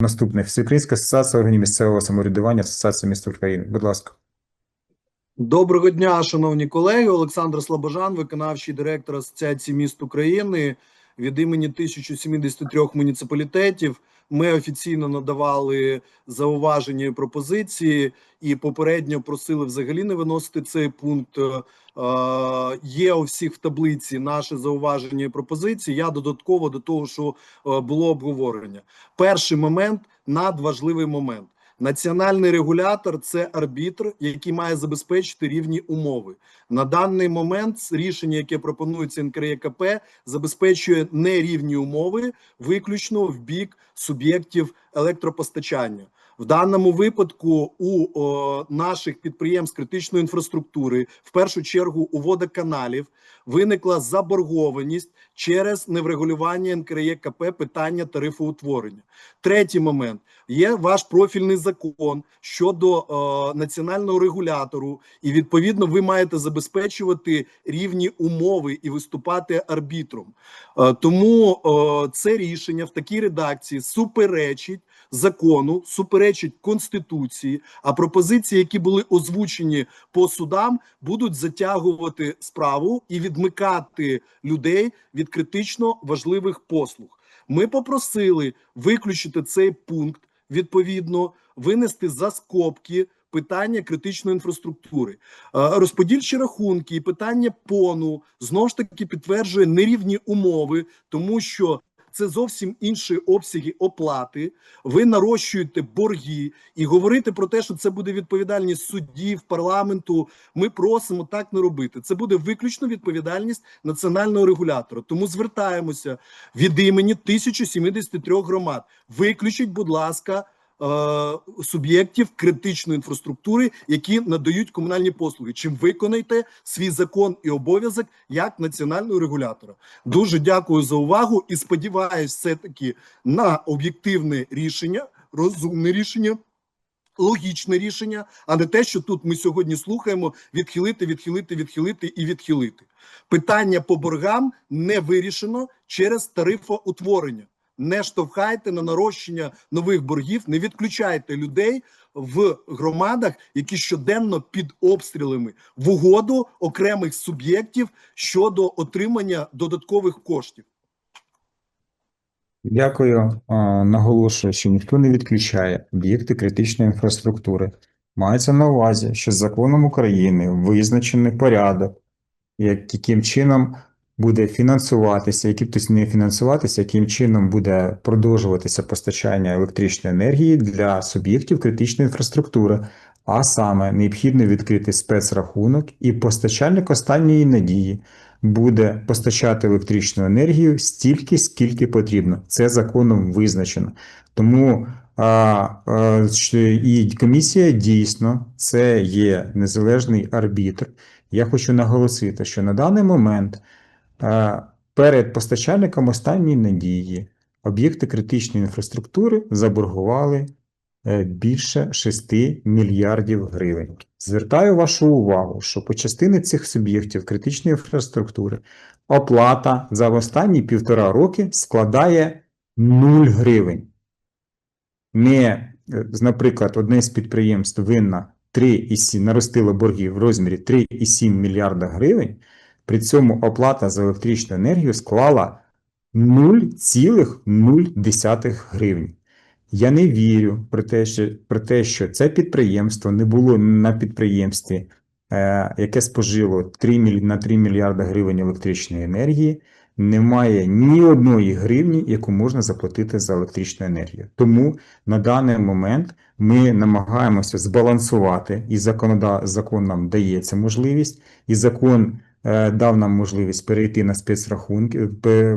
Наступне Всеукраїнська асоціація органів місцевого самоврядування, Асоціація міст України. Будь ласка. Доброго дня, шановні колеги. Олександр Слобожан, виконавчий директор Асоціації міст України. Від імені 1073 муніципалітетів ми офіційно надавали зауваження і пропозиції, і попередньо просили взагалі не виносити цей пункт. Е, Є у всіх в таблиці наші зауваження і пропозиції. Я додатково до того, що е, було обговорення. Перший момент надважливий момент. Національний регулятор це арбітр, який має забезпечити рівні умови. На даний момент рішення, яке пропонується НКРЕКП, забезпечує нерівні умови виключно в бік суб'єктів електропостачання. В даному випадку у о, наших підприємств критичної інфраструктури, в першу чергу у водоканалів, виникла заборгованість через неврегулювання НКРЕКП питання тарифоутворення. Третій момент є ваш профільний закон щодо е, національного регулятору, і відповідно ви маєте забезпечувати рівні умови і виступати арбітром. Е, тому е, це рішення в такій редакції суперечить закону, суперечить конституції. А пропозиції, які були озвучені по судам, будуть затягувати справу і відмикати людей від критично важливих послуг. Ми попросили виключити цей пункт, відповідно, винести за скобки питання критичної інфраструктури. Е, Розподільчі рахунки і питання пону знову ж таки підтверджує нерівні умови, тому що це зовсім інші обсяги оплати. Ви нарощуєте борги і говорити про те, що це буде відповідальність суддів, парламенту. Ми просимо так не робити. Це буде виключно відповідальність національного регулятора. Тому звертаємося від імені 1073 громад. Виключіть, будь ласка. Е, Суб'єктів критичної інфраструктури, які надають комунальні послуги, чим виконайте свій закон і обов'язок як національного регулятора. Дуже дякую за увагу і сподіваюся, все таки на об'єктивне рішення, розумне рішення. Логічне рішення, а не те, що тут ми сьогодні слухаємо: відхилити, відхилити, відхилити і відхилити. Питання по боргам не вирішено через тарифоутворення. Не штовхайте на нарощення нових боргів, не відключайте людей в громадах, які щоденно під обстрілами в угоду окремих суб'єктів щодо отримання додаткових коштів. Дякую. Наголошую, що ніхто не відключає об'єкти критичної інфраструктури. Мається на увазі, що законом України визначений порядок, яким чином буде фінансуватися, яким тобто не фінансуватися, яким чином буде продовжуватися постачання електричної енергії для суб'єктів критичної інфраструктури. А саме необхідно відкрити спецрахунок, і постачальник останньої надії буде постачати електричну енергію стільки, скільки потрібно. Це законом визначено. Тому і комісія дійсно це є незалежний арбітр. Я хочу наголосити, що на даний момент перед постачальником останньої надії об'єкти критичної інфраструктури заборгували е, більше 6 мільярдів гривень. Звертаю вашу увагу, що по частини цих суб'єктів критичної інфраструктури оплата за останні півтора роки складає 0 гривень. Не, е, наприклад, одне з підприємств винна 3,7, наростило борги в розмірі 3,7 мільярда гривень, при цьому оплата за електричну енергію склала 0,0 гривень. Я не вірю про те, що, про те, що це підприємство не було на підприємстві, е, яке спожило 3, на 3 мільярда гривень електричної енергії, немає ні одної гривні, яку можна заплатити за електричну енергію. Тому на даний момент ми намагаємося збалансувати, і законода... закон нам дає цю можливість, і закон дав нам можливість перейти на спецрахунки,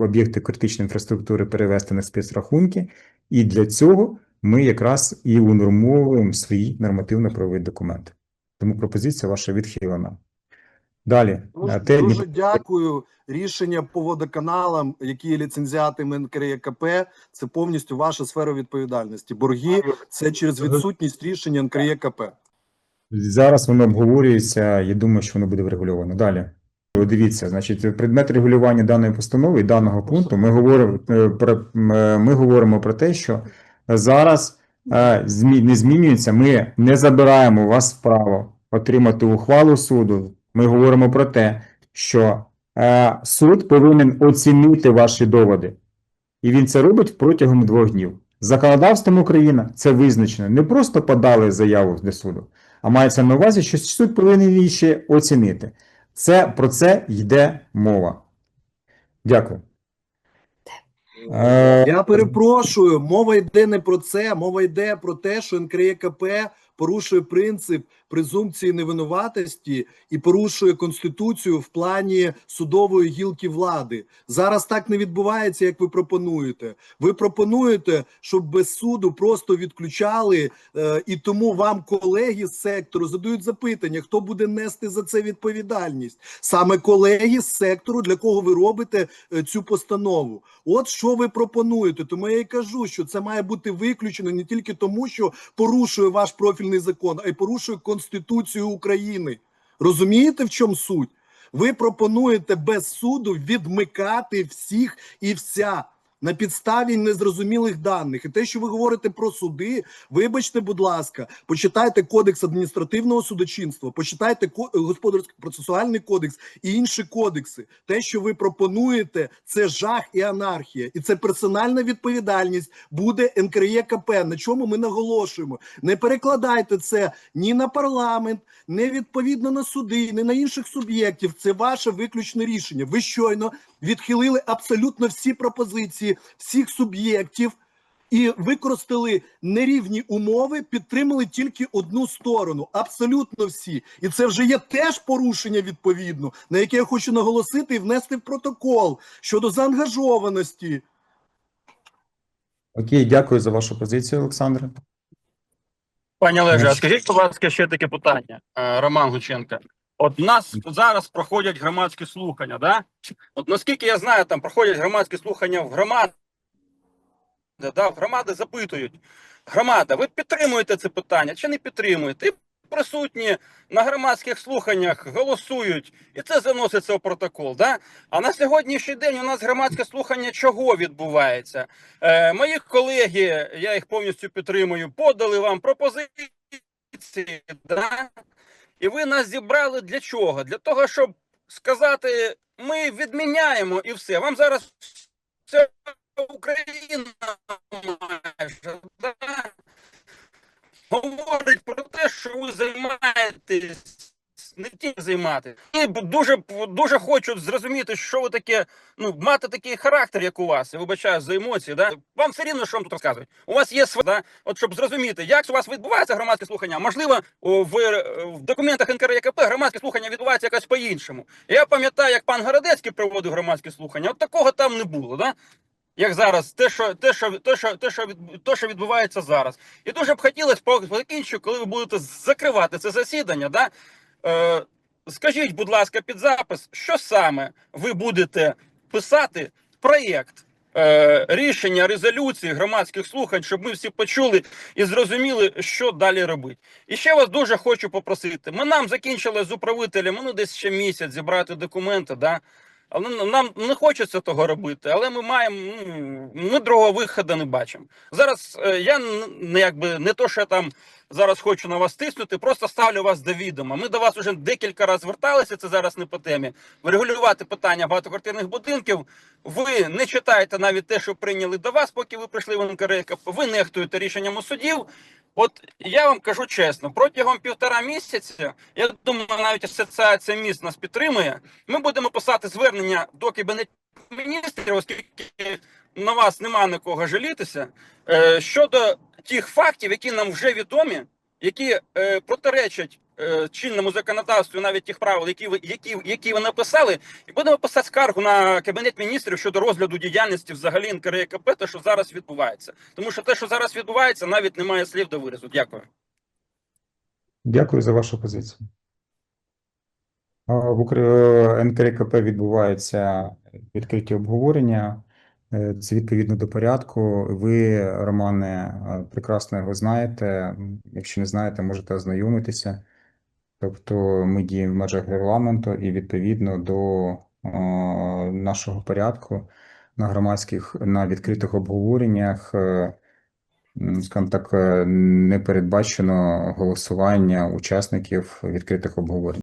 об'єкти критичної інфраструктури перевести на спецрахунки, і для цього ми якраз і унормовуємо свої нормативно-правові документи. Тому пропозиція ваша відхилена. Далі. Дуже, е, те- дуже дякую. Рішення по водоканалам, які є ліцензіатами НКРЕКП, це повністю ваша сфера відповідальності. Борги це через відсутність рішення НКРЕКП. Зараз воно обговорюється, я думаю, що воно буде врегульовано. Далі. Дивіться, значить, предмет регулювання даної постанови і даного пункту ми говоримо е, про е, ми говоримо про те, що зараз е, не змінюється. Ми не забираємо у вас право отримати ухвалу суду. Ми говоримо про те, що суд повинен оцінити ваші доводи. І він це робить протягом двох днів. Законодавством України це визначено. Не просто подали заяву до суду, а мається на увазі, що суд повинен її ще оцінити. Це про це йде мова. Дякую. Е, Я перепрошую, мова йде не про це. Мова йде про те, що НКРЕКП порушує принцип презумпції невинуватості і порушує конституцію в плані судової гілки влади. Зараз так не відбувається, як ви пропонуєте. Ви пропонуєте, щоб без суду просто відключали, е, і тому вам колеги з сектору задають запитання, хто буде нести за це відповідальність. Саме колеги з сектору, для кого ви робите е, цю постанову. От що ви пропонуєте. Тому я і кажу, що це має бути виключено не тільки тому, що порушує ваш профільний закон, а й порушує Конституцію України. Розумієте, в чому суть? Ви пропонуєте без суду відмикати всіх і вся на підставі незрозумілих даних. І те, що ви говорите про суди, вибачте, будь ласка, почитайте кодекс адміністративного судочинства, почитайте ко- господарський процесуальний кодекс і інші кодекси. Те, що ви пропонуєте, це жах і анархія, і це персональна відповідальність буде НКРЄКП. На чому ми наголошуємо? Не перекладайте це ні на парламент, не відповідно на суди, ні на інших суб'єктів. Це ваше виключне рішення. Ви щойно відхилили абсолютно всі пропозиції всіх суб'єктів. І використали нерівні умови, підтримали тільки одну сторону, абсолютно всі. І це вже є теж порушення відповідно, на яке я хочу наголосити і внести в протокол щодо заангажованості. Окей, дякую за вашу позицію, Олександре. Пані Олеже, а скажіть, будь ласка, ще таке питання, Е, Роман Гученко. От нас зараз проходять громадські слухання, да? От наскільки я знаю, там проходять громадські слухання в громаді, да? громади запитують, громада, ви підтримуєте це питання чи не підтримуєте? І присутні на громадських слуханнях голосують, і це заноситься в протокол. Да? А на сьогоднішній день у нас громадське слухання чого відбувається? Е, мої колеги, я їх повністю підтримую, подали вам пропозиції, да? І ви нас зібрали для чого? Для того, щоб сказати, ми відміняємо і все. Вам зараз вся Україна майже да? говорить про те, що ви займаєтесь. Не тільки займати. І дуже дуже хочу зрозуміти, що ви таке, ну, мати такий характер, як у вас, я вибачаю за емоції, да? Вам все рівно, що вам тут розказують. У вас є своє, да? от щоб зрозуміти, як у вас відбувається громадське слухання. Можливо, в, в документах НКРЄКП громадське слухання відбувається якось по-іншому. Я пам'ятаю, як пан Городецький проводив громадське слухання, от такого там не було, да? Як зараз, те, що те, що те, що те, що те, що відбувається зараз, і дуже б хотілося по закінчу, коли ви будете закривати це засідання, да е, скажіть, будь ласка, під запис, що саме ви будете писати проєкт е, рішення резолюції громадських слухань, щоб ми всі почули і зрозуміли, що далі робити. І ще вас дуже хочу попросити. Ми нам закінчили з управителем, ну десь ще місяць зібрати документи, да. Але нам- не хочеться того робити, але ми маємо ну, ми другого виходу не бачимо. Зараз е, я не якби не то, що я там зараз хочу на вас тиснути, просто ставлю вас до відома. Ми до вас вже декілька разів зверталися. Це зараз не по темі. Врегулювати питання багатоквартирних будинків. Ви не читаєте навіть те, що прийняли до вас, поки ви прийшли в НКРЕКП. Ви нехтуєте рішенням судів. От я вам кажу чесно, протягом півтора місяця, я думаю, навіть асоціація міст нас підтримує. Ми будемо писати звернення до кабінету міністрів, оскільки на вас нема на кого жалітися, е, щодо тих фактів, які нам вже відомі, які е, протиречать чинному законодавству, навіть тих правил, які ви які, які ви написали, і будемо писати скаргу на кабінет міністрів щодо розгляду діяльності взагалі НКРЕКП, те, що зараз відбувається. Тому що те, що зараз відбувається, навіть немає слів до виразу. Дякую. Дякую за вашу позицію. В Укр- НКРКП відбуваються відкриті обговорення. Е, Це відповідно до порядку. Ви, Романе, е, прекрасно його знаєте. Якщо не знаєте, можете ознайомитися. Тобто ми діємо в межах регламенту і відповідно до е, нашого порядку на громадських, на відкритих обговореннях. е, скажімо так, е, не передбачено голосування учасників відкритих обговорень.